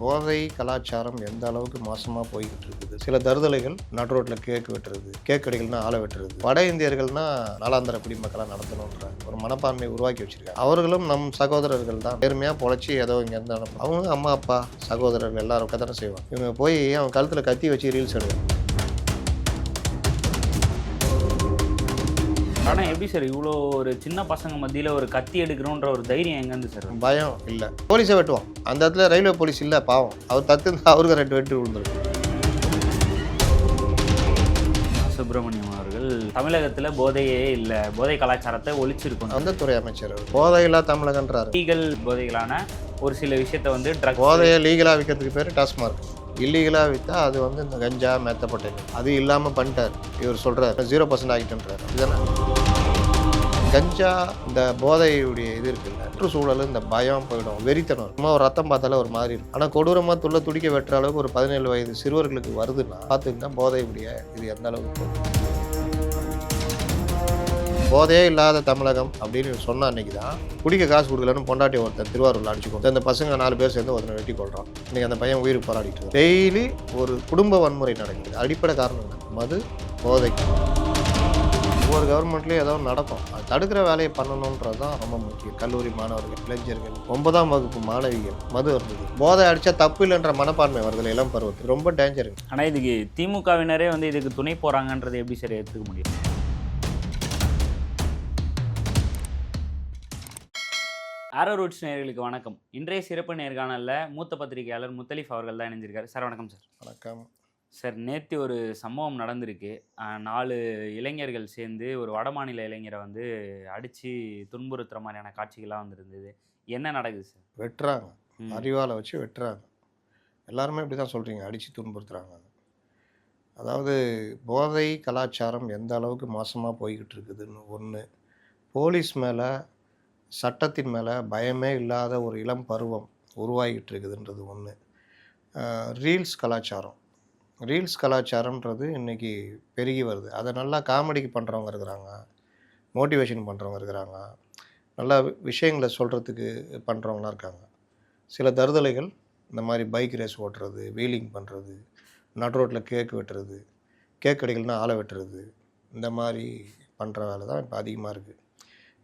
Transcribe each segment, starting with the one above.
போதை கலாச்சாரம் எந்த அளவுக்கு மோசமாக போய்கிட்டு இருக்குது? சில தருதலைகள் நடு ரோட்டில் கேக் வெட்டுறது கேக் கடைகள்னா ஆளை வெட்டுறது. வட இந்தியர்கள்னா நாலாந்திர குடிமக்களாக நடத்தணுன்ற ஒரு மனப்பான்மையை உருவாக்கி வச்சிருக்காங்க. அவர்களும் நம் சகோதரர்கள் தான். பெருமையாக பொழைச்சி ஏதோ இங்கே இருந்தாலும் அவங்க அம்மா அப்பா சகோதரர்கள் எல்லாரும் கதனை செய்வாங்க. இவங்க போய் அவன் கழுத்தில் கத்தி வச்சு ரீல்ஸ் எடுக்கணும் ஆனால் எப்படி சார் இவ்வளோ ஒரு சின்ன பசங்க மத்தியில் ஒரு கத்தி எடுக்கணுன்ற ஒரு தைரியம் எங்கேருந்து சார்? பயம் இல்லை. போலீஸை வெட்டுவோம். அந்த இடத்துல ரயில்வே போலீஸ் இல்லை பாவம். அவர் தத்து அவருக்கு ரெண்டு வெட்டு விழுந்துருக்கும் சுப்பிரமணியம் அவர்கள் தமிழகத்தில் போதையே இல்லை. போதை கலாச்சாரத்தை ஒழிச்சிருக்கணும். அந்த துறை அமைச்சர். போதையில்லா தமிழகன்றாரு. லீகல் போதைகளான ஒரு சில விஷயத்தை வந்து ட்ரக் போதையை லீகலாக விற்கிறதுக்கு பேர் டாஸ்மார்க். இல்லீகலாக விற்றா அது வந்து இந்த கஞ்சா மெத்தப்பட்டது அது இல்லாமல் பண்ணிட்டார். இவர் சொல்கிறார் ஜீரோ பர்சன்ட் ஆகிட்டுன்றார். இதுதானே கஞ்சா இந்த போதையுடைய இது இருக்குல்ல சுற்றுச்சூழல் இந்த பயம் போயிடும். வெறித்தனம். சும்மா ஒரு ரத்தம் பார்த்தாலே ஒரு மாதிரி இருக்கும். ஆனால் கொடூரமாக துள்ள துடிக்க வெட்டுற அளவுக்கு ஒரு பதினேழு வயது சிறுவர்களுக்கு வருதுன்னா பார்த்துக்கிட்டா போதையுடைய இது எந்த அளவுக்கு போதையே இல்லாத தமிழகம் அப்படின்னு சொன்ன அன்னைக்கு தான் குடிக்க காசு கொடுக்கலன்னு பொண்டாட்டி ஒருத்தன் திருவாரூரில் அடிச்சுக்கோ அந்த பசங்க நாலு பேர் சேர்ந்து ஒருத்தனை வெட்டி கொள்றான் இன்னைக்கு அந்த பையன் உயிருக்கு போராடிட்டு டெய்லி ஒரு குடும்ப வன்முறை நடக்குது. அடிப்படை காரணம் மது போதைக்கு ஒவ்வொரு கவர்மெண்ட்லேயும் ஏதோ நடக்கும். அது தடுக்கிற வேலையை பண்ணணுன்றது தான் ரொம்ப முக்கியம். கல்லூரி மாணவர்கள் இளைஞர்கள் ஒன்பதாம் வகுப்பு மாணவிகள் மது வருது போதை அடித்தா தப்பு இல்லைன்ற மனப்பான்மை வருதுல இளம் பருவத்துக்கு ரொம்ப டேஞ்சர் ஆனால் இதுக்கு திமுகவினரே வந்து இதுக்கு துணை போகிறாங்கன்றது எப்படி சரி எடுத்துக்க முடியும்? ஆரோ ரூட்ஸ் நேயர்களுக்கு வணக்கம். இன்றைய சிறப்பு நேர்காணலில் மூத்த பத்திரிகையாளர் முத்தலீஃப் அவர்கள் தான் இணைஞ்சிருக்காரு. சார் வணக்கம் சார். வணக்கம். சார் நேற்று ஒரு சம்பவம் நடந்திருக்கு. நாலு இளைஞர்கள் சேர்ந்து ஒரு வடமாநில இளைஞரை வந்து அடித்து துன்புறுத்துற மாதிரியான காட்சிகள்லாம் வந்திருந்தது. என்ன நடக்குது சார்? வெட்டுறாங்க. அறிவால வச்சு வெட்டுறாங்க. எல்லாருமே இப்படி தான் சொல்கிறீங்க அடித்து துன்புறுத்துறாங்க அதாவது போதை கலாச்சாரம் எந்த அளவுக்கு மோசமாக போய்கிட்டு இருக்குதுன்னு ஒன்று போலீஸ் மேலே சட்டத்தின் மேலே பயமே இல்லாத ஒரு இளம் பருவம் உருவாகிட்டு இருக்குதுன்றது ஒன்று ரீல்ஸ் கலாச்சாரம். ரீல்ஸ் கலாச்சாரம்ன்றது இன்றைக்கி பெருகி வருது. அதை நல்லா காமெடிக்கு பண்ணுறவங்க இருக்கிறாங்க. மோட்டிவேஷன் பண்ணுறவங்க இருக்கிறாங்க. நல்லா விஷயங்களை சொல்கிறதுக்கு பண்ணுறவங்களாம் இருக்காங்க. சில தருதலைகள் இந்த மாதிரி பைக் ரேஸ் ஓட்டுறது வீலிங் பண்ணுறது நட் ரோட்டில் கேக் வெட்டுறது கேக் கடைகள்னா ஆளை வெட்டுறது இந்த மாதிரி பண்ணுற வேலை தான் இப்போ அதிகமாக இருக்குது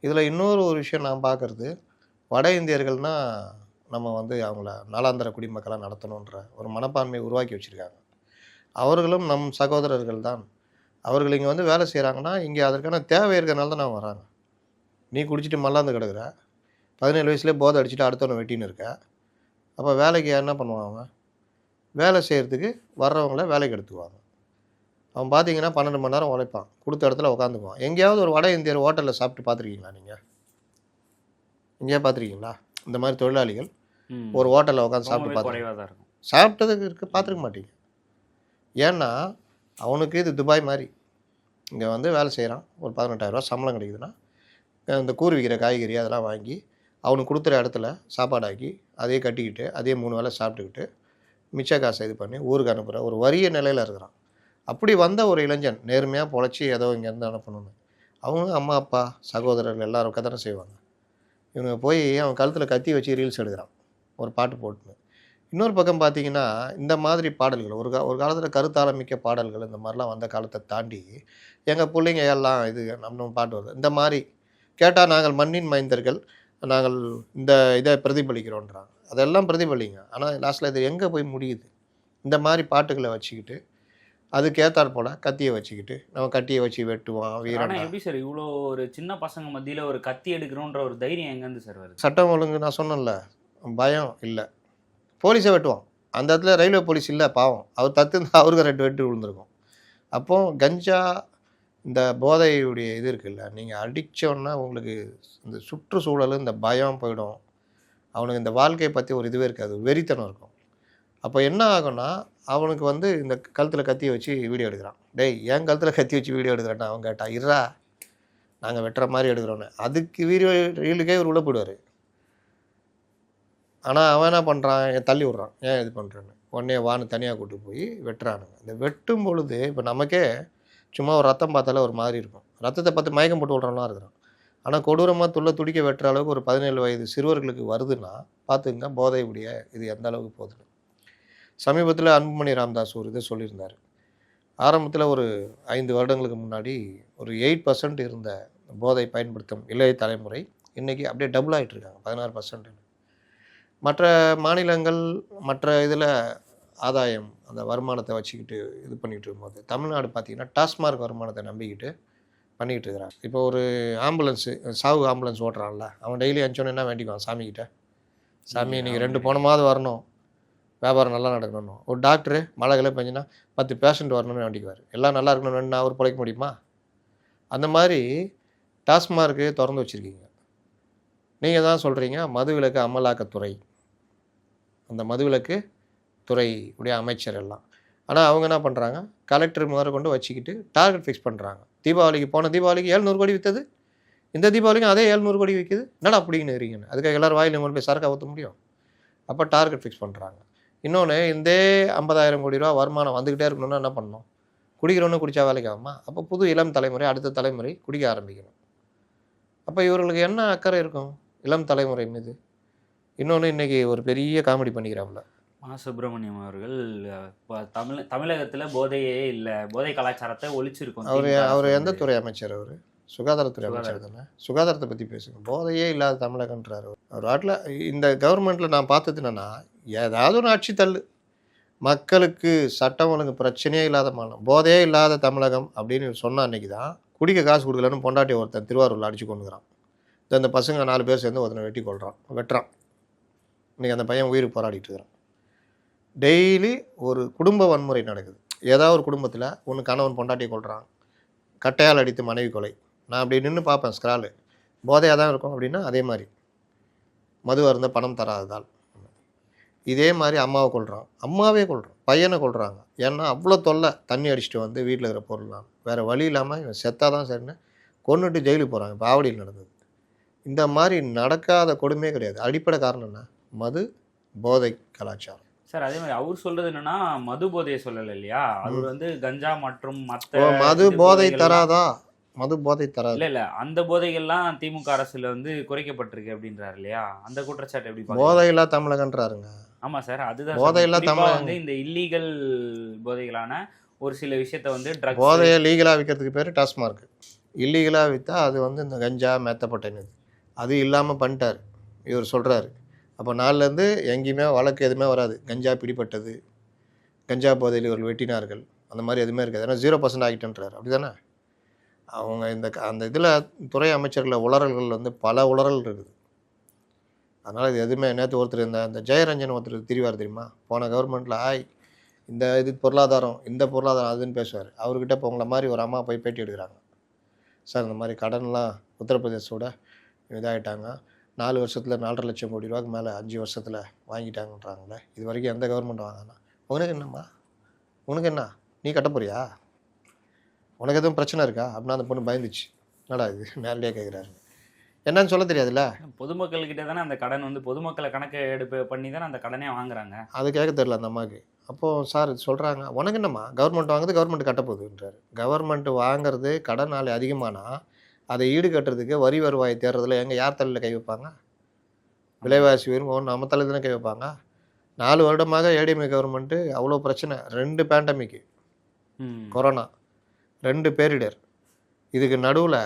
இதில் இன்னொரு ஒரு விஷயம் நான் பார்க்குறது வட இந்தியர்கள்னால் நம்ம வந்து அவங்கள நாளாந்திர குடிமக்களாக நடத்தணுன்ற ஒரு மனப்பான்மையை உருவாக்கி வச்சுருக்காங்க. அவர்களும் நம் சகோதரர்கள் தான். அவர்கள் இங்கே வந்து வேலை செய்கிறாங்கன்னா இங்கே அதற்கான தேவை இருக்கிறனால தான் நான் வராங்க நீ குடிச்சிட்டு மல்லாந்து கிடக்குற. பதினேழு வயசுலேயே போதை அடிச்சுட்டு அடுத்தவனை வெட்டின்னு இருக்க. அப்போ வேலைக்கு என்ன பண்ணுவாங்க? வேலை செய்கிறதுக்கு வர்றவங்கள வேலைக்கு எடுத்துக்குவாங்க. அவன் பார்த்தீங்கன்னா பன்னெண்டு மணி நேரம் உழைப்பான். கொடுத்த இடத்துல உட்காந்துக்குவான் எங்கேயாவது ஒரு வட இந்தியர் ஹோட்டலில் சாப்பிட்டு பார்த்துருக்கீங்களா நீங்கள் எங்கேயா பார்த்துருக்கீங்களா இந்த மாதிரி தொழிலாளிகள். ஒரு ஹோட்டலில் உட்காந்து சாப்பிட்டு பார்த்து சாப்பிட்டதுக்கு இருக்க பார்த்துருக்க மாட்டீங்க. ஏன்னா அவனுக்கு இது துபாய் மாதிரி. இங்கே வந்து வேலை செய்கிறான் ஒரு பதினெட்டாயிரரூவா சம்பளம் கிடைக்குதுன்னா இந்த கூறு விற்கிற காய்கறி அதெல்லாம் வாங்கி அவனுக்கு கொடுக்குற இடத்துல சாப்பாடாக்கி அதையே கட்டிக்கிட்டு அதே மூணு வேளை சாப்பிட்டுக்கிட்டு மிச்ச காசை இது பண்ணி ஊருக்கு அனுப்புகிற ஒரு வறிய நிலையில் இருக்கிறான். அப்படி வந்த ஒரு இளைஞன் நேர்மையாக பொழைச்சி ஏதோ இங்கேருந்து அனுப்பணும்னு. அவங்க அம்மா அப்பா சகோதரர்கள் எல்லாரும் கதனை செய்வாங்க. இவங்க போய் அவன் கழுத்தில் கத்தி வச்சு ரீல்ஸ் எடுக்கிறான். ஒரு பாட்டு போட்டுன்னு. இன்னொரு பக்கம் பார்த்தீங்கன்னா இந்த மாதிரி பாடல்கள் ஒரு கா ஒரு காலத்தில் கருத்தாளமிக்க பாடல்கள் இந்த மாதிரிலாம் வந்த காலத்தை தாண்டி எங்கள் பிள்ளைங்க எல்லாம் இது நம்ம பாட்டு வருது. இந்த மாதிரி கேட்டால் நாங்கள் மண்ணின் மைந்தர்கள் நாங்கள் இந்த இதை பிரதிபலிக்கிறோன்றாங்க. அதெல்லாம் பிரதிபலிங்க. ஆனால் லாஸ்ட்டில் இது எங்கே போய் முடியுது? இந்த மாதிரி பாட்டுகளை வச்சுக்கிட்டு அதுக்கேத்தாற் போல் கத்தியை வச்சுக்கிட்டு நம்ம கட்டியை வச்சு வெட்டுவான் ஆனால் வீரன் எப்படி சார் இவ்வளோ ஒரு சின்ன பசங்க மத்தியில் ஒரு கத்தி எடுக்கணுன்ற ஒரு தைரியம் எங்கேருந்து சார் வருது? சட்டம் ஒழுங்கு நான் சொன்னேன்ல பயம் இல்லை. போலீஸை வெட்டுவான் அந்த இடத்துல ரயில்வே போலீஸ் இல்லை பாவம். அவர் தத்து அவருக்கு ரெண்டு வெட்டு விழுந்திருக்கும். அப்போ கஞ்சா இந்த போதையுடைய இது இருக்குல்ல நீங்கள் அடித்தோன்னா உங்களுக்கு இந்த சுற்றுச்சூழல் இந்த பயம் போயிடும். அவனுக்கு இந்த வாழ்க்கையை பற்றி ஒரு இதுவே இருக்காது வெறித்தனம் இருக்கும். அப்போ என்ன ஆகும்னா அவனுக்கு வந்து இந்த கழுத்தில் கத்தி வச்சு வீடியோ எடுக்கிறான். டேய் ஏன் கழுத்தில் கத்தி வச்சு வீடியோ எடுக்கிறேன்னா அவன் கேட்டான் இருறா நாங்கள் வெட்டுற மாதிரி எடுக்கிறோன்னு அதுக்கு வீடியோ ரீலுக்கே இவர் உள்ள போயிடுவார். ஆனால் அவன் என்ன பண்ணுறான் தள்ளி விட்றான். ஏன் இது பண்ணுறேன்னு உடனே வான்னு தனியாக கூட்டு போய் வெட்டுறானுங்க. இந்த வெட்டும் பொழுது இப்போ நமக்கே சும்மா ஒரு ரத்தம் பார்த்தாலே ஒரு மாதிரி இருக்கும். ரத்தத்தை பார்த்து மயக்கம் போட்டு விட்றவனா இருக்கிறான். ஆனால் கொடூரமாக துள்ள துடிக்க வெட்டுற அளவுக்கு ஒரு பதினேழு வயது சிறுவர்களுக்கு வருதுன்னா பார்த்துங்க போதை உடைய இது எந்த அளவுக்கு போகுது சமீபத்தில் அன்புமணி ராமதாஸ் ஒரு இதை சொல்லியிருந்தார். ஆரம்பத்தில் ஒரு ஐந்து வருடங்களுக்கு முன்னாடி ஒரு எயிட் பர்சன்ட் இருந்த போதை பயன்படுத்தும் இளைய தலைமுறை இன்றைக்கி அப்படியே டபுள் ஆகிட்டு இருக்காங்க பதினாறு பர்சன்ட். மற்ற மாநிலங்கள் மற்ற இதில் ஆதாயம் அந்த வருமானத்தை வச்சுக்கிட்டு இது பண்ணிகிட்டு இருக்கும்போது தமிழ்நாடு பார்த்திங்கன்னா டாஸ்மார்க் வருமானத்தை நம்பிக்கிட்டு பண்ணிக்கிட்டு இருக்கிறாங்க. இப்போ ஒரு ஆம்புலன்ஸு சாவு ஆம்புலன்ஸ் ஓட்டுறான்ல அவன் டெய்லி அனுப்பிச்சோன்னு என்ன வேண்டிக்குவான் சாமிக்கிட்ட சாமி நீங்கள் ரெண்டு போனமாவது வரணும். வியாபாரம் நல்லா நடக்கணும் ஒரு டாக்டரு மழை கிளை பெஞ்சுன்னா பத்து பேஷண்ட் வரணும்னு வேண்டிக்குவார். எல்லாம் நல்லா இருக்கணும்னு அவர் பிழைக்க முடியுமா? அந்த மாதிரி டாஸ்மார்க்கு திறந்து வச்சுருக்கீங்க. நீங்கள் தான் சொல்கிறீங்க மதுவிலக்கு அமலாக்கத்துறை. அந்த மதுவிலக்கு துறை உடைய அமைச்சர் எல்லாம். ஆனால் அவங்க என்ன பண்ணுறாங்க கலெக்டர் முதல் கொண்டு வச்சுக்கிட்டு டார்கெட் ஃபிக்ஸ் பண்ணுறாங்க தீபாவளிக்கு போன தீபாவளிக்கு ஏழ்நூறு கோடி விற்றது இந்த தீபாவளிக்கும் அதே ஏழ்நூறு கோடி விற்கிது என்னடா அப்படின்னு இருக்கீங்கன்னு. அதுக்காக எல்லோரும் வாயில் போய் சரக்கை ஊற்ற முடியும்? அப்போ டார்கெட் ஃபிக்ஸ் பண்ணுறாங்க இன்னொன்று இந்த ஐம்பதாயிரம் கோடி ரூபா வருமானம் வந்துக்கிட்டே இருக்கணும்னா என்ன பண்ணணும்? குடிக்கிறவனு குடித்தா வேலைக்கு ஆகுமா? அப்போ புது இளம் தலைமுறை அடுத்த தலைமுறை குடிக்க ஆரம்பிக்கணும். அப்போ இவர்களுக்கு என்ன அக்கறை இருக்கும்? இளம் தலைமுறை மீது. இன்னொன்று இன்றைக்கி ஒரு பெரிய காமெடி பண்ணிக்கிறாப்புல. மா சுப்பிரமணியம் அவர்கள் தமிழ் தமிழகத்துல போதையே இல்ல. போதை கலாச்சாரத்தை ஒழிச்சிருக்கோம். அவர் அவர் எந்த. துறை அமைச்சர் அவர்? சுகாதாரத்துறை அமைச்சர் தானே? சுகாதாரத்தை பற்றி பேசுங்க. போதையே இல்லாத தமிழகன்றார் அவர். அவர் நாட்டில் இந்த கவர்மெண்ட்டில் நான் பார்த்தது என்னன்னா ஏதாவது ஒரு ஆட்சி தள்ளு. மக்களுக்கு சட்டம் ஒழுங்கு பிரச்சனையே இல்லாத மாநிலம் போதையே இல்லாத தமிழகம் அப்படின்னு சொன்ன அன்னைக்கு தான் குடிக்க காசு கொடுக்கலன்னு பொண்டாட்டி ஒருத்தன் திருவாரூரில் அடிச்சு கொண்டுக்கிறான் இந்த பசங்க நாலு பேர் சேர்ந்து ஒருத்தனை வெட்டி கொள்கிறான் வெட்டுறான். இன்னைக்கு அந்த பையன் உயிருக்கு போராடிட்டு இருக்கிறான். டெய்லி ஒரு குடும்ப வன்முறை நடக்குது. ஏதாவது ஒரு குடும்பத்தில் ஒன்று கணவன் பொண்டாட்டியை கொள்கிறான் கட்டையால் அடித்து மனைவி கொலை. நான் அப்படி நின்று பார்ப்பேன் ஸ்க்ராலு போதையாக தான் இருக்கும் அப்படின்னா அதே மாதிரி. மது அருந்த பணம் தராததால். இதே மாதிரி அம்மாவை கொள்கிறான் அம்மாவே கொள்கிறான் பையனை கொள்கிறாங்க ஏன்னா அவ்வளோ தொல்லை தண்ணி அடிச்சுட்டு வந்து வீட்டில் இருக்கிற பொருள்லாம் வேறு வழி இல்லாமல் இவன் செத்தாதான் சரின்னு கொன்னுட்டு ஜெயிலுக்கு போகிறாங்க இப்போ ஆவடியில் நடந்தது. இந்த மாதிரி நடக்காத கொடுமையே கிடையாது. அடிப்படை காரணம் என்ன? மது போதை கலாச்சாரம். சார் அதே மாதிரி அவர் சொல்றது என்னன்னா மது போதையை சொல்லல இல்லையா? அவர் வந்து கஞ்சா மற்றும் மத்த மது போதை தராதா? மது போதை தராது. இல்ல இல்ல. அந்த போதைகள்லாம் திமுக அரசுல வந்து குறைக்கப்பட்டிருக்கு அப்படின்றாரு இல்லையா? அந்த குற்றச்சாட்டு எப்படி? போதையில்லா தமிழகன்றாருங்க. ஆமா சார். அதுதான் போதையில்லா தமிழகம். வந்து இந்த இல்லீகல் போதைகளான ஒரு சில விஷயத்த வந்து ட்ரக்ஸ் போதையை லீகலாக விற்கிறதுக்கு பேர் டாஸ்மார்க் இல்லீகலாக விற்றா அது வந்து இந்த கஞ்சா மெத்தப்பட்டது அது இல்லாமல் பண்ணிட்டார். இவர் சொல்கிறாரு அப்போ நாள்லேருந்து எங்கேயுமே வழக்கு எதுவுமே வராது. கஞ்சா பிடிப்பட்டது கஞ்சா போதையில் இவர்கள் வெட்டினார்கள். அந்த மாதிரி எதுவுமே இருக்காது. ஏன்னா ஜீரோ பர்சன்ட் ஆகிட்டேன்றார். அப்படி தானே அவங்க இந்த க- அந்த இதில் துறை அமைச்சர்கள் உளறல்கள் வந்து பல உளறல் இருக்குது. அதனால் இது எதுவுமே நேற்று ஒருத்தர் இந்த இந்த ஜெயரஞ்சன் ஒருத்தர் திரிவார் தெரியுமா? போன கவர்மெண்ட்டில் ஆய் இந்த இது பொருளாதாரம் இந்த பொருளாதாரம் அதுன்னு பேசுவார். அவர்கிட்ட இப்போ உங்களை மாதிரி ஒரு அம்மா போய் பேட்டி எடுக்கிறாங்க. சார் இந்த மாதிரி கடன்லாம் உத்தரப்பிரதேசோட இதாகிட்டாங்க நாலு வருஷத்தில் நாலரை லட்சம் கோடி ரூபாய்க்கு மேலே அஞ்சு வருஷத்தில் வாங்கிட்டாங்கன்றாங்களே. இது வரைக்கும் எந்த கவர்மெண்ட் வாங்கினா? உனக்கு என்னம்மா? உனக்கு என்ன? நீ கட்ட போறியா? உனக்கு எதுவும் பிரச்சனை இருக்கா? அப்படின்னா அந்த பொண்ணு பயந்துச்சு. என்னடா இது? நேரடியாக கேட்குறாரு என்னன்னு சொல்ல தெரியாதுல்ல? பொதுமக்கள் கிட்ட தானே அந்த கடன் வந்து பொதுமக்களை கணக்கு எடுப்பு பண்ணி தானே அந்த கடனே வாங்குறாங்க. அது கேட்க தெரில அந்த அம்மாவுக்கு. அப்போது சார் சொல்கிறாங்க உனக்கு என்னம்மா? கவர்மெண்ட் வாங்குறது கவர்மெண்ட் கட்ட போகுதுன்றாரு. கவர்மெண்ட் வாங்குறது கடன் நாள் அதிகமானா அதை ஈடு கட்டுறதுக்கு வரி வருவாயை தேடுறதுல எங்கே யார் தலையில் கை வைப்பாங்க? விலைவாசி உயர்வு நம்ம தலையில் தானே கை வைப்பாங்க? நாலு வருடமாக ஏடிஎம்ஏ கவர்மெண்ட்டு அவ்வளோ பிரச்சனை. ரெண்டு பேண்டமிக்கு ம். கொரோனா. ரெண்டு பேரிடர். இதுக்கு நடுவில்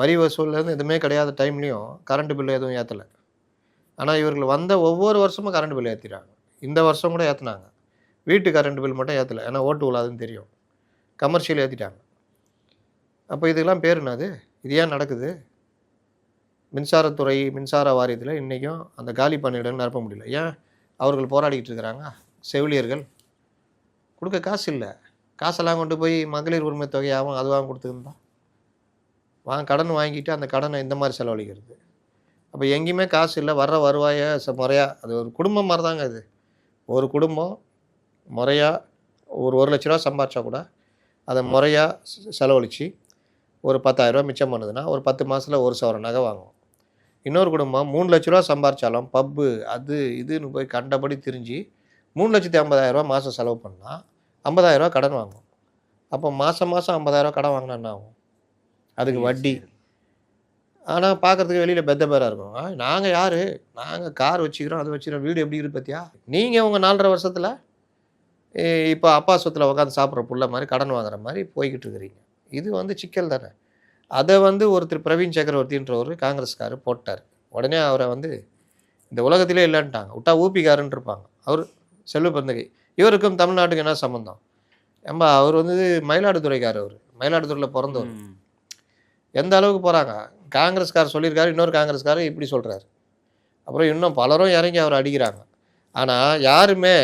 வரி வசூல்லேருந்து எதுவுமே கிடையாத டைம்லேயும் கரண்ட் பில்லு எதுவும் ஏற்றலை ஆனால் இவர்கள் வந்த ஒவ்வொரு வருஷமும் கரண்ட் பில் ஏற்றிடுறாங்க இந்த வருஷம் கூட ஏற்றுனாங்க வீட்டு கரண்ட் பில் மட்டும் ஏற்றலை ஏன்னா ஓட்டு விழாதுன்னு தெரியும். கமர்ஷியல் ஏற்றிட்டாங்க அப்போ இதுக்கெல்லாம் பேர் என்னது? இது ஏன் நடக்குது? மின்சாரத்துறை மின்சார வாரியத்தில் இன்றைக்கும் அந்த காலி பணியிடம் நிரப்ப முடியல. ஏன்? அவர்கள் போராடிக்கிட்டு இருக்கிறாங்க. செவிலியர்கள். கொடுக்க காசு இல்லை. காசெல்லாம் கொண்டு போய் மகளிர் உரிமை தொகையாகவும் அதுவாகவும் கொடுத்துருந்தா வாங்க கடன் வாங்கிட்டு அந்த கடனை இந்த மாதிரி செலவழிக்கிறது. அப்போ எங்கேயுமே காசு இல்லை வர்ற வருவாயை ச முறையாக அது ஒரு குடும்பம் மாதிரி தாங்க இது ஒரு குடும்பம் முறையாக ஒரு ஒரு லட்ச ரூபா சம்பாரிச்சா கூட அதை முறையாக செலவழித்து ஒரு பத்தாயிரரூபா மிச்சம் பண்ணுதுன்னா ஒரு பத்து மாதத்தில் ஒரு சவரம் நகை வாங்குவோம். இன்னொரு குடும்பம் மூணு லட்ச ரூபா சம்பாரித்தாலும் பப்பு அது இதுன்னு போய் கண்டபடி திரிஞ்சு மூணு லட்சத்தி ஐம்பதாயிரரூபா மாதம் செலவு பண்ணால் ஐம்பதாயிரரூபா கடன் வாங்கும். அப்போ மாதம் மாதம் ஐம்பதாயிரரூபா கடன் வாங்கினா என்ன ஆகும்? அதுக்கு வட்டி. ஆனால் பார்க்கறதுக்கு வெளியில் பெத்த பேராக இருக்கும் நாங்கள் யார்? நாங்கள் கார் வச்சுக்கிறோம் அது வச்சுக்கிறோம் வீடு எப்படி இருக்குது பார்த்தியா நீங்கள் உங்கள் நாலரை வருஷத்தில் இப்போ அப்பா சொத்தில் உட்காந்து சாப்பிட்ற புள்ள மாதிரி கடன் வாங்குற மாதிரி போய்கிட்டு இருக்கிறீங்க. இது வந்து சிக்கல் தானே. அதை வந்து ஒருத்தர் பிரவீன் சக்கரவர்த்தின்றவர் காங்கிரஸ்காரர் போட்டார். உடனே அவரை வந்து இந்த உலகத்திலே இல்லைன்ட்டாங்க. விட்டா ஊப்பிக்காரன் இருப்பாங்க அவர் செல்வ பந்தகை. இவருக்கும் தமிழ்நாட்டுக்கு என்ன சம்மந்தம் ஏம்பா அவர் வந்து மயிலாடுதுறைக்காரர் அவர். மயிலாடுதுறையில் பிறந்தவர். எந்த அளவுக்கு போகிறாங்க காங்கிரஸ்காரர் சொல்லியிருக்காரு இன்னொரு காங்கிரஸ்காரர் இப்படி சொல்கிறாரு அப்புறம் இன்னும் பலரும் இறங்கி அவர் அடிக்கிறாங்க. ஆனால் யாருமே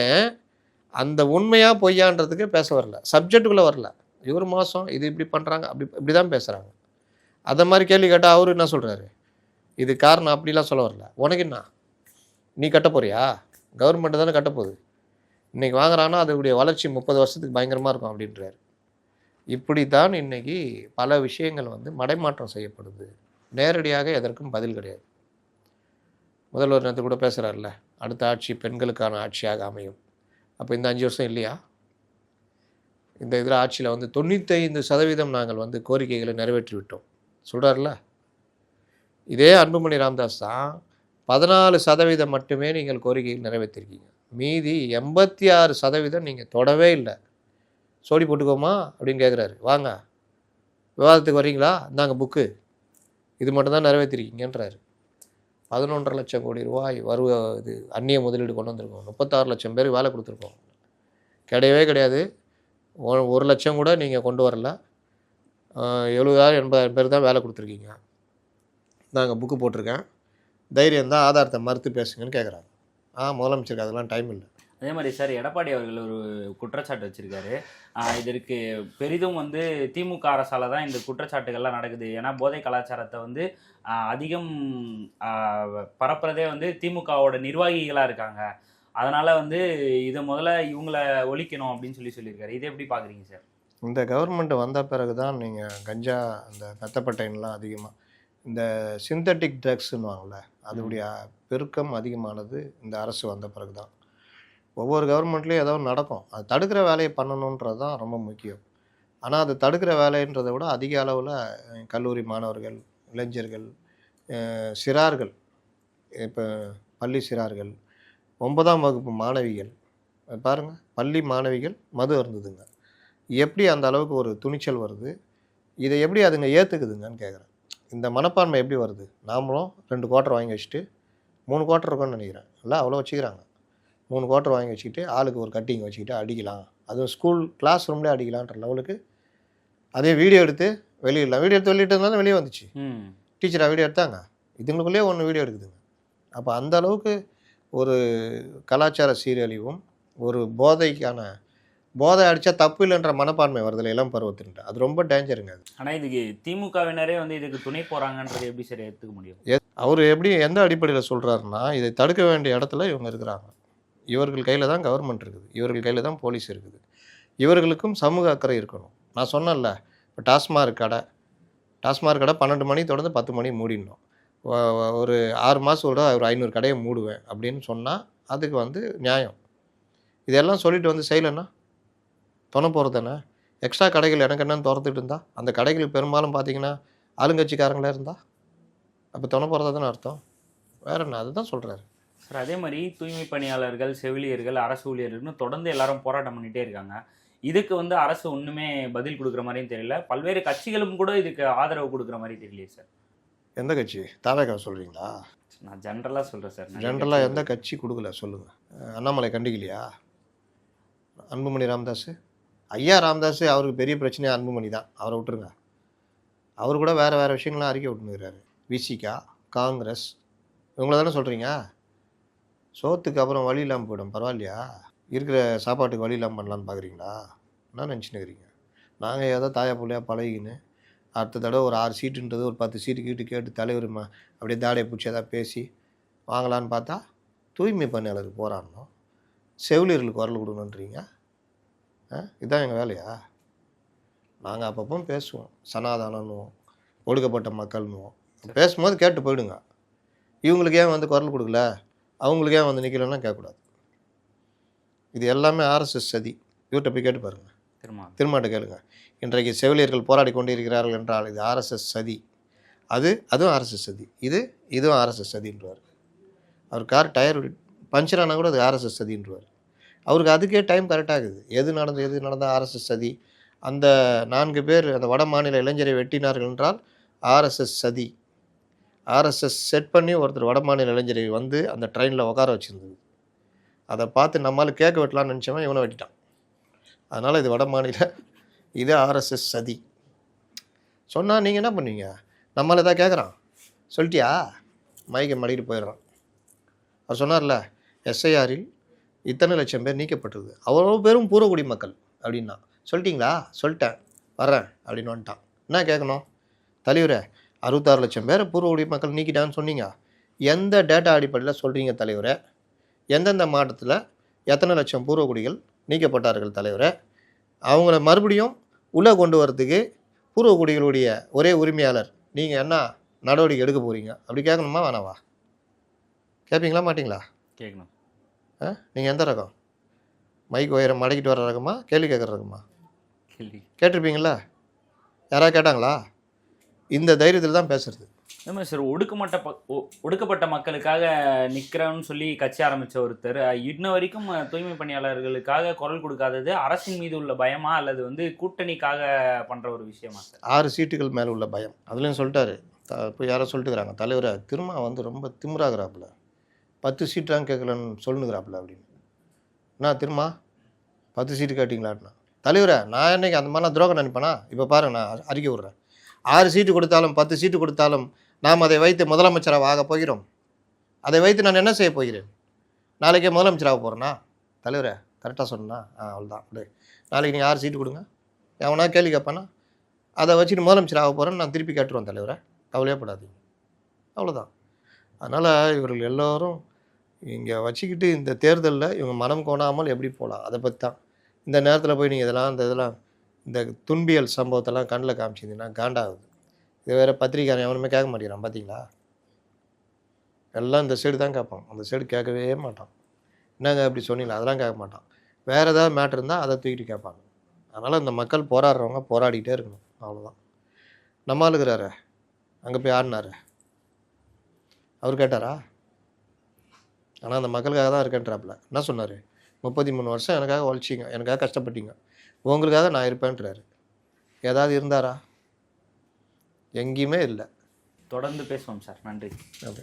அந்த உண்மையாக பொய்யான்றதுக்கு பேச வரல. சப்ஜெக்டுக்குள்ளே வரல. இவர் மோசம் இது இப்படி பண்ணுறாங்க அப்படி இப்படி தான் பேசுகிறாங்க அதை மாதிரி கேள்வி கேட்டால் அவரு என்ன சொல்கிறாரு இது காரணம் அப்படிலாம் சொல்ல வரல. உனக்கு என்ன? நீ கட்ட போறியா? கவர்மெண்ட் தானே கட்ட போகுது. இன்றைக்கி வாங்குறாங்கன்னா அதனுடைய வளர்ச்சி முப்பது வருஷத்துக்கு பயங்கரமாக இருக்கும் அப்படின்றாரு. இப்படி தான் இன்னைக்கு பல விஷயங்கள் வந்து மடைமாற்றம் செய்யப்படுது. நேரடியாக எதற்கும் பதில் கிடையாது. முதல்வர் நேரத்து கூட பேசுகிறார்ல அடுத்த ஆட்சி பெண்களுக்கான ஆட்சியாக அமையும். அப்போ இந்த அஞ்சு வருஷம் இல்லையா? இந்த இதில் ஆட்சியில் வந்து தொண்ணூத்தைந்து சதவீதம் நாங்கள் வந்து கோரிக்கைகளை நிறைவேற்றி விட்டோம் சொல்கிறார்ல இதே அன்புமணி ராம்தாஸ் தான் பதினாலு சதவீதம் மட்டுமே நீங்கள் கோரிக்கைகள் நிறைவேற்றிருக்கீங்க. மீதி எண்பத்தி ஆறு சதவீதம் நீங்கள் தொடவே இல்லை. சோடி போட்டுக்கோமா? அப்படின்னு கேட்குறாரு வாங்க. விவாதத்துக்கு வர்றீங்களா? இந்தாங்க புக்கு இது மட்டும்தான் நிறைவேற்றிருக்கீங்கன்றாரு. பதினொன்றரை லட்சம் கோடி ரூபாய் வருவ இது அந்நிய முதலீடு கொண்டு வந்திருக்கோம். முப்பத்தாறு லட்சம் பேருக்கு வேலை கொடுத்துருக்கோம். கிடையவே கிடையாது. ஒ- ஒரு லட்சம் கூட நீங்கள் கொண்டு வரல. எழுபதாயிரம் எண்பதாயிரம் பேர் தான் வேலை கொடுத்துருக்கீங்க. நாங்கள் புக்கு போட்டிருக்கேன். தைரியம் தான் ஆதாரத்தை மறுத்து பேசுங்கன்னு கேட்குறாங்க ஆ முதலமைச்சருக்கு அதெல்லாம் டைம் இல்லை. அதே மாதிரி சார் எடப்பாடி அவர்கள் ஒரு குற்றச்சாட்டு வச்சிருக்காரு. இதற்கு பெரிதும் வந்து திமுக அரசால தான் இந்த குற்றச்சாட்டுகள்லாம் நடக்குது. ஏன்னா போதை கலாச்சாரத்தை வந்து அதிகம் பரப்புறதே வந்து திமுகவோட நிர்வாகிகளா இருக்காங்க. அதனால வந்து இதை முதல்ல இவங்கள ஒழிக்கணும் அப்படின்னு சொல்லி சொல்லியிருக்காரு. இதை எப்படி பாக்குறீங்க சார்? இந்த கவர்மெண்ட் வந்த பிறகு தான் நீங்கள் கஞ்சா அந்த மெத்தப்பட்டைன்லாம் அதிகமாக இந்த சிந்தட்டிக் ட்ரக்ஸ்னுவாங்கள்ல அதனுடைய பெருக்கம் அதிகமானது இந்த அரசு வந்த பிறகு தான் ஒவ்வொரு கவர்மெண்ட்லேயும் ஏதோ நடக்கும். அது தடுக்கிற வேலையை பண்ணணுன்றது தான் ரொம்ப முக்கியம். ஆனால் அது தடுக்கிற வேலைன்றதை விட அதிக அளவில் கல்லூரி மாணவர்கள் இளைஞர்கள் சிறார்கள் இப்போ பள்ளி சிறார்கள் ஒன்பதாம் வகுப்பு மாணவிகள் பாருங்கள் பள்ளி மாணவிகள் மது இருந்ததுங்க எப்படி அந்த அளவுக்கு ஒரு துணிச்சல் வருது? இதை எப்படி அதுங்க ஏற்றுக்குதுங்கன்னு கேட்குறேன் இந்த மனப்பான்மை எப்படி வருது? நாமளும் ரெண்டு குவார்ட்டர் வாங்கி வச்சுட்டு மூணு குவார்ட்டர் இருக்கும்னு நினைக்கிறேன். இல்லை அவ்வளோ வச்சுக்கிறாங்க. மூணு குவார்ட்டர் வாங்கி வச்சுக்கிட்டு ஆளுக்கு ஒரு கட்டிங் வச்சுக்கிட்டு அடிக்கலாம். அதுவும் ஸ்கூல் கிளாஸ் ரூம்லேயே அடிக்கலான்ற லெவலுக்கு அதே வீடியோ எடுத்து வெளியிடலாம். வீடியோ எடுத்து வெளியிட்டதுனால வெளியே வந்துச்சு. டீச்சராக வீடியோ எடுத்தாங்க. இதுங்களுக்குள்ளேயே ஒன்று வீடியோ எடுக்குதுங்க. அப்போ அந்த அளவுக்கு ஒரு கலாச்சார சீரழிவும் ஒரு போதைக்கான போதை அடித்தா தப்பு இல்லைன்ற மனப்பான்மை வருதில்ல இளம் பருவத்தின்ட்டு. அது ரொம்ப டேஞ்சருங்க அது. ஆனா இதுக்கு திமுகவினரே வந்து இதுக்கு துணை போறாங்கன்றது எப்படி சார் எடுத்துக்க முடியும்? அவர் எப்படி எந்த அடிப்படையில் சொல்கிறாருன்னா இதை தடுக்க வேண்டிய இடத்துல இவங்க இருக்கிறாங்க. இவர்கள் கையில் தான் கவர்மெண்ட் இருக்குது. இவர்கள் கையில் தான் போலீஸ் இருக்குது. இவர்களுக்கும் சமூக அக்கறை இருக்கணும். நான் சொன்னேன்ல இப்போ டாஸ்மாக் கடை. டாஸ்மாக் கடை பன்னெண்டு மணி தொடர்ந்து பத்து மணி மூடிடணும். ஒரு ஆறு மாதத்தோட ஒரு ஐநூறு கடையை மூடுவேன் அப்படின்னு சொன்னால் அதுக்கு வந்து நியாயம். இதெல்லாம் சொல்லிட்டு வந்து செய்யலைன்னா? துணை போகிறது தானே எக்ஸ்ட்ரா கடைகள் எனக்கு என்னன்னு திறந்துட்டு இருந்தா? அந்த கடைகள் பெரும்பாலும் பார்த்தீங்கன்னா ஆளுங்கட்சிக்காரங்களே இருந்தா? அப்போ துணை போகிறதா தானே அர்த்தம்? வேற என்ன? அதுதான் சொல்கிறாரு சார் அதே மாதிரி தூய்மை பணியாளர்கள் செவிலியர்கள் அரசு ஊழியர்கள்னு தொடர்ந்து எல்லாரும் போராட்டம் பண்ணிட்டே இருக்காங்க. இதுக்கு வந்து அரசு ஒண்ணுமே பதில் கொடுக்குற மாதிரியும் தெரியல. பல்வேறு கட்சிகளும் கூட இதுக்கு ஆதரவு கொடுக்குற மாதிரி தெரியலையே சார். எந்த கட்சி? தாவேக்கா சொல்கிறீங்களா நான் ஜென்ரலா சொல்றேன் சார். ஜென்ரலாக எந்த கட்சி கொடுக்கல? சொல்லுங்கள் அண்ணாமலை கண்டிக்கலையா? அன்புமணி ராமதாஸ் ஐயா ராமதாஸ் அவருக்கு பெரிய பிரச்சனையாக அன்புமணி தான் அவரை விட்டுருங்க. அவர் கூட வேறு வேறு விஷயங்கள்லாம் அறிக்கை விட்டுனுக்கிறாரு. விசிகா காங்கிரஸ் இவங்கள தானே சொல்கிறீங்க சோத்துக்கு அப்புறம் வழி இல்லாமல் போயிடும் பரவாயில்லையா? இருக்கிற சாப்பாட்டுக்கு வழி இல்லாமல் பண்ணலான்னு பார்க்குறீங்களா என்ன நினச்சினுக்கிறீங்க? நாங்கள் ஏதோ தாயா பிள்ளையாக பழகின்னு அடுத்த தடவை ஒரு ஆறு சீட்டுன்றது ஒரு பத்து சீட்டு கீட்டு கேட்டு தலைவர் அப்படியே தாடையை பிடிச்சி ஏதாவது பேசி வாங்கலான்னு பார்த்தா தூய்மை பணியாளருக்கு போராடணும் செவிலியர்களுக்கு குரல் கொடுக்கணுன்றீங்க இதுதான் எங்கள் வேலையா? நாங்கள் அப்பப்போ பேசுவோம். சனாதானம்னுவோம் ஒடுக்கப்பட்ட மக்கள்னுவோம். பேசும்போது கேட்டு போயிடுங்க. இவங்களுக்கு ஏன் வந்து குரல் கொடுக்கல? அவங்களுக்கு ஏன் வந்து நிற்கலன்னா கேட்கக்கூடாது. இது எல்லாமே ஆர்எஸ்எஸ் சதி. இவர்கிட்ட போய் கேட்டு பாருங்க. திரும்ப திருமாட்ட கேளுங்க. இன்றைக்கு செவிலியர்கள் போராடி கொண்டிருக்கிறார்கள் என்றால் இது ஆர்எஸ்எஸ் சதி. அது அதுவும் ஆர்எஸ்எஸ் சதி. இது இதுவும் ஆர்எஸ்எஸ் சதின்றவார். அவர் கார் டயர் பஞ்சர் ஆனால் கூட அது ஆர்எஸ்எஸ் சதின்றவார். அவருக்கு அதுக்கே டைம் கரெக்டாகுது எது நடந்தது எது நடந்த ஆர்எஸ்எஸ் சதி? அந்த நான்கு பேர் அந்த வட மாநில இளைஞரை வெட்டினார்கள் என்றால் ஆர்எஸ்எஸ் சதி. ஆர்எஸ்எஸ் செட் பண்ணி ஒருத்தர் வட மாநில இளைஞரை வந்து அந்த ட்ரெயினில் உட்கார வச்சுருந்தது. அதை பார்த்து நம்மளால் கேட்க வெட்டலாம்னு நினச்சவன் இவனை வெட்டிட்டான். அதனால் இது வட மாநில இது ஆர்எஸ்எஸ் சதி. சொன்னால் நீங்கள் என்ன பண்ணுவீங்க? நம்மளால் எதாவது கேட்குறான் சொல்லிட்டியா? மைக்கை மடிக்கிட்டு போயிடுறான். அவர் சொன்னார்ல எஸ்ஐஆரில் இத்தனை லட்சம் பேர் நீக்கப்பட்டது அவ்வளோ பேரும் பூர்வகுடி மக்கள் அப்படின்னா. சொல்லிட்டீங்களா? சொல்லிட்டேன். வரேன் அப்படின்னு வந்துட்டான். என்ன கேட்கணும்? தலைவரே அறுபத்தாறு லட்சம் பேர் பூர்வகுடி மக்கள் நீக்கிட்டான்னு சொன்னீங்க. எந்த டேட்டா அடிப்படையில் சொல்கிறீங்க தலைவரே? எந்தெந்த மாவட்டத்தில் எத்தனை லட்சம் பூர்வகுடிகள் நீக்கப்பட்டார்கள் தலைவரே? அவங்கள மறுபடியும் உள்ளே கொண்டு வரதுக்கு பூர்வகுடிகளுடைய ஒரே உரிமையாளர் நீங்கள் என்ன நடவடிக்கை எடுக்க போகிறீங்க அப்படி கேட்கணுமா? வேணாவா? கேட்பீங்களா? மாட்டிங்களா? கேட்கணும். நீங்கள் எந்த ரகம்? மைக் உயரம் மடக்கிட்டு வர ரகமா? கேள்வி கேட்குற ரகமா? கேள்வி. கேட்டிருப்பீங்களா? யாராவது கேட்டாங்களா? இந்த தைரியத்தில் தான் பேசுறது. ஆமாம் சார் ஒடுக்கப்பட்ட ஒடுக்கப்பட்ட மக்களுக்காக நிற்கிறோன்னு சொல்லி கட்சி ஆரம்பித்த ஒருத்தர் இன்ன வரைக்கும் தூய்மை பணியாளர்களுக்காக குரல் கொடுக்காதது அரசின் மீது உள்ள பயமா அல்லது வந்து கூட்டணிக்காக பண்ணுற ஒரு விஷயமா சார்? ஆறு சீட்டுகள் மேலே உள்ள பயம். அதுலேயும் சொல்லிட்டாரு. த இப்போ யாரோ சொல்லிட்டுக்கிறாங்க தலைவரை? திரும்ப வந்து ரொம்ப திமிராகிறாப்புல பத்து சீட்டாங்க கேட்கலன்னு சொல்லுங்கிறாப்புல அப்படின்னு. என்ன திரும்ப பத்து சீட்டு கேட்டிங்களாட்டினா. தலைவரை நான் என்னைக்கு அந்த மாதிரிலாம் துரோகம் நினைப்பேனா? இப்போ பாருங்க நான் அறிக்கை விட்றேன். ஆறு சீட்டு கொடுத்தாலும் பத்து சீட்டு கொடுத்தாலும் நாம் அதை வைத்து முதலமைச்சராக ஆக போகிறோம். அதை வைத்து நான் என்ன செய்ய போகிறேன்? நாளைக்கே முதலமைச்சராக போகிறேன்னா தலைவரே கரெக்டாக சொன்னா ஆ அவ்வளோதான் அப்படியே நாளைக்கு நீங்கள் ஆறு சீட்டு கொடுங்க. எவனா கேள்வி கேட்பானா? அதை வச்சுட்டு முதலமைச்சர் ஆக போகிறேன்னு நான் திருப்பி கேட்டுருவேன் தலைவரை. கவலையப்படாதீங்க அவ்வளோதான் அதனால் இவர்கள் எல்லோரும் இங்கே வச்சுக்கிட்டு இந்த தேர்தலில் இவங்க மனம் கோணாமல் எப்படி போகலாம் அதை பற்றி தான் இந்த நேரத்தில் போய் நீங்கள் இதெல்லாம் இந்த இதெல்லாம் இந்த துன்பியல் சம்பவத்தெல்லாம் கண்ணில் காமிச்சிங்கன்னா காண்டாகுது. இது வேறு பத்திரிக்காரன் எவனுமே கேட்க மாட்டேங்கிறான் பார்த்தீங்களா எல்லாம் இந்த சைடு தான் கேட்பான். அந்த சைடு கேட்கவே மாட்டான். என்னங்க அப்படி சொன்னீங்களா? அதெல்லாம் கேட்க மாட்டான். வேறு ஏதாவது மேட்ரு இருந்தால் அதை தூக்கிட்டு கேட்பாங்க. அதனால் இந்த மக்கள் போராடுறவங்க போராடிக்கிட்டே இருக்கணும். அவ்வளோதான் நம்ம ஆளுகிறாரு அங்கே போய் ஆடினாரு. அவர் கேட்டாரா? ஆனால் அந்த மக்களுக்காக தான் இருக்கேன்றாப்புல. என்ன சொன்னார்? முப்பத்தி மூணு வருஷம் எனக்காக உழைச்சிங்க எனக்காக கஷ்டப்பட்டீங்க. உங்களுக்காக நான் இருப்பேன்றாரு. ஏதாவது இருந்தாரா? எங்கேயுமே இல்லை. தொடர்ந்து பேசுவோம் சார். நன்றி. நன்றி.